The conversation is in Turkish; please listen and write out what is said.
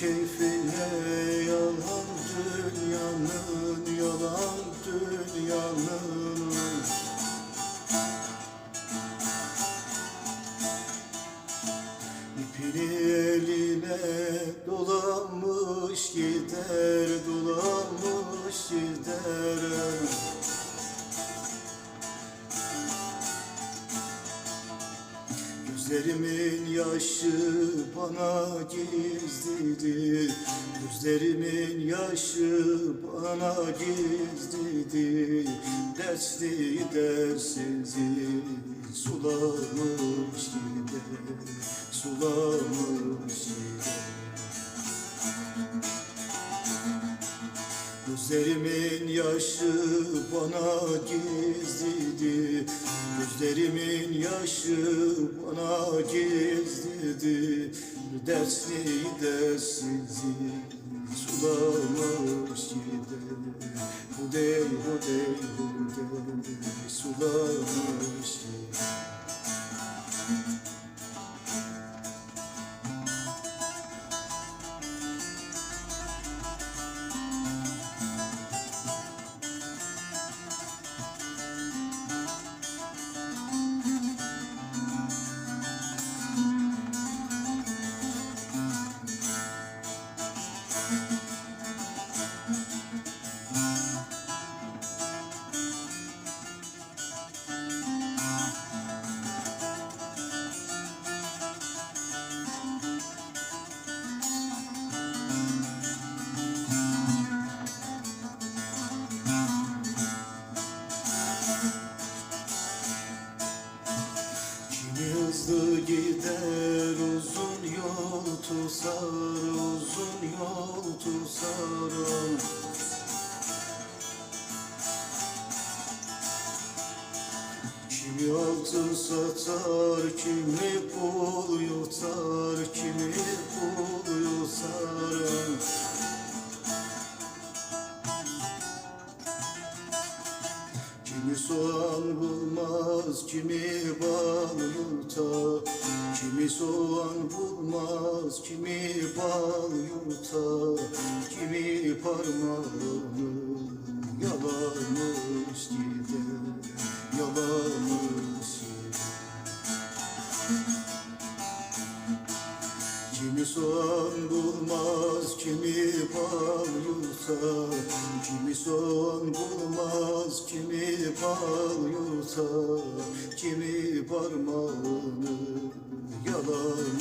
keyfine yalan dünyanın yalan dünyanın İpini eline dolanmış gider dolanmış gider Gözlerimin yaşı bana gizlidir Gözlerimin yaşı bana gizlidir Dersli dersizi sulamış gider Sulamış gider Gözlerimin yaşı bana gizlidi Gözlerimin yaşı bana gizlidi Dersli dersizi sulamış gider Hudey hudey hudey sulamış gider gider uzun yol tutar uzun yol tutar. Kimi altın satar kimi pul yutar kimi pul yutar. Kimi soğan bulmaz, kimi bal yutar Kimi soğan bulmaz, kimi bal yutar Kimi parmağını yalamış gider Yalamış gider Kimi soğan bulmaz, kimi bal yutar Kimi soğan bulmaz, kimi bal yutar Kimi parmağını yalan